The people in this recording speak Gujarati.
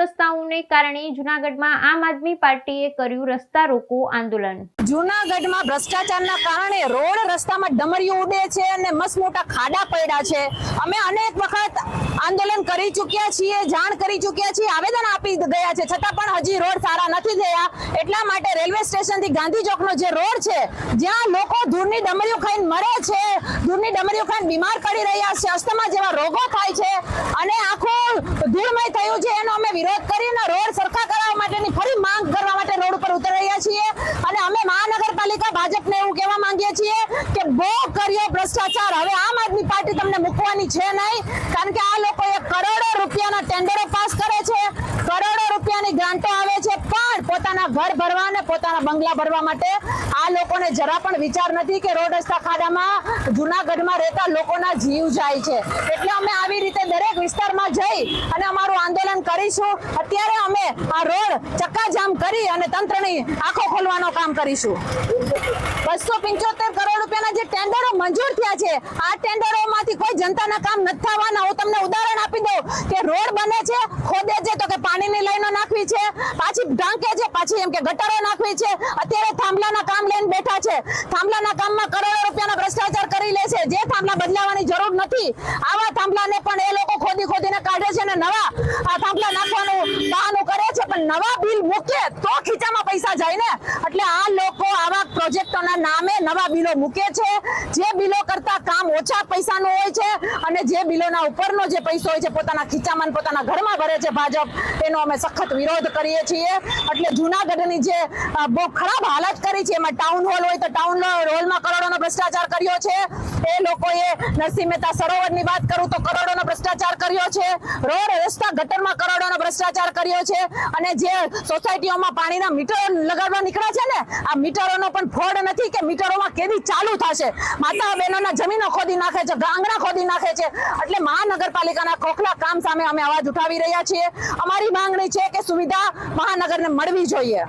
રસ્તાઓને કારણે જુનાગઢમાં આમ આદમી પાર્ટીએ કર્યું રસ્તા રોકો આંદોલન. જુનાગઢમાં ભ્રષ્ટાચારના કારણે રોડ રસ્તામાં ડમરીઓ ઉડે છે અને મસ્ત મોટા ખાડા પડ્યા છે. અમે અનેક વખત આંદોલન કરી ચૂક્યા છીએ, જાણ કરી ચૂક્યા છીએ, આવેદન આપી ગયા છે. છતાં પણ હજી રોડ સારા નથી થયા. એટલા માટે રેલવે સ્ટેશનથી ગાંધી ચોકનો જે રોડ છે, જ્યાં લોકો ધૂળની ડમરીઓ ખાઈને મરે છે, ધૂળની ડમરીઓ ખાઈને બીમાર કરી રહ્યા છે, અસ્થમા જેવા રોગો થાય છે, અને આખું ધૂળમય થયું છે. એનો અમે વિરોધ કરીને રોડ સરખા કરાવવા માટેની ફરી માંગ કરવા માટે રોડ ઉપર ઉતરી રહ્યા છીએ અને અમે મહાનગરપાલિકા ભાજપને એવું કહેવા માંગીએ છીએ કે બહુ કર્યો ભ્રષ્ટાચાર. હવે આમ આદમી પાર્ટી તમને મૂકવાની છે નહીં, કારણ કે આ લોકોએ કરોડો રૂપિયાના ટેન્ડરો પાસ કરે છે, કરોડો રૂપિયાની ગ્રાન્ટો આવે છે, પણ પોતાના ઘર ભરવા અને પોતાના બંગલા ભરવા માટે આ લોકોને જરા પણ વિચાર નથી કે રોડ રસ્તા ખાડામાં, જૂનાગઢમાં રહેતા લોકોના જીવ જાય છે. એટલે અમે આવી રીતે દરેક વિસ્તારમાં જઈ અને કરીશું. અત્યારે અમે આ રોડ ચક્કાજામ કરી અને તંત્રની આંખો ખોલવાનો કામ કરીશું. બસો પંચોતેર કરોડ રૂપિયાના જે ટેન્ડરો મંજૂર થયા છે, આ ટેન્ડરોમાંથી કોઈ જનતાના કામ નથી થવાના. હું તમને ઉદાહરણ આપી દઉં કે રોડ બને છે, ખોદે છે તો કે પાણીની લાઈનો નાખવી છે, પાછી ઢાંકે છે, પાછી એમ કે ગટરો નાખવી છે. અત્યારે થાંભલાના કામ લઈને બેઠા છે. થાંભલાના કામમાં કરોડો રૂપિયાનો ભ્રષ્ટાચાર કરી લે છે. જે થાંભલા બદલાવાની જરૂર નથી, આવા થાંભલાને પણ એ લોકો ખોદી ખોદીને કાઢે છે અને નવા થાંભલા નાખવાનું, બહાનું કરે છે, પણ નવા બિલ મૂકે તો ખીચામાં પૈસા જાય ને. એટલે આ લોકો આવા પ્રોજેક્ટોના નામે નવા બિલો મૂકે છે. જે બિલો કરતા કામ ઓછા પૈસાનું હોય છે અને જે બિલોના ઉપરનો જે પૈસો હોય છે, પોતાના ખીચામાં પોતાના ઘરમાં ભરે છે ભાજપ એનો અમે સખત વિરોધ કરીએ છીએ. એટલે જૂનાગઢની જે બહુ ખરાબ હાલત કરી છે, એમાં ટાઉન હોલ હોય તો ટાઉન હોલમાં કરોડોનો ભ્રષ્ટાચાર કર્યો છે. એ લોકોએ નરસિંહ મહેતા સરોવરની વાત કરું તો કરોડોનો ભ્રષ્ટાચાર કર્યો છે. રોડ રસ્તા ગટરમાં કરોડોનો ભ્રષ્ટાચાર કર્યો છે. અને જે સોસાયટીઓમાં પાણીના મીટર લગાડવા નીકળ્યા છે ને, આ મીટરોનો પણ ફોડ નથી કે મીટરોમાં કેદી ચાલુ થશે. માતા બહેનોના જમીનો ખોદી નાખે છે, ગાંગણા ખોદી નાખે છે. એટલે મહાનગરપાલિકાના ખોખલા કામ સામે અમે અવાજ ઉઠાવી રહ્યા છીએ. અમારી માંગણી છે કે સુવિધા મહાનગરને મળવી જોઈએ.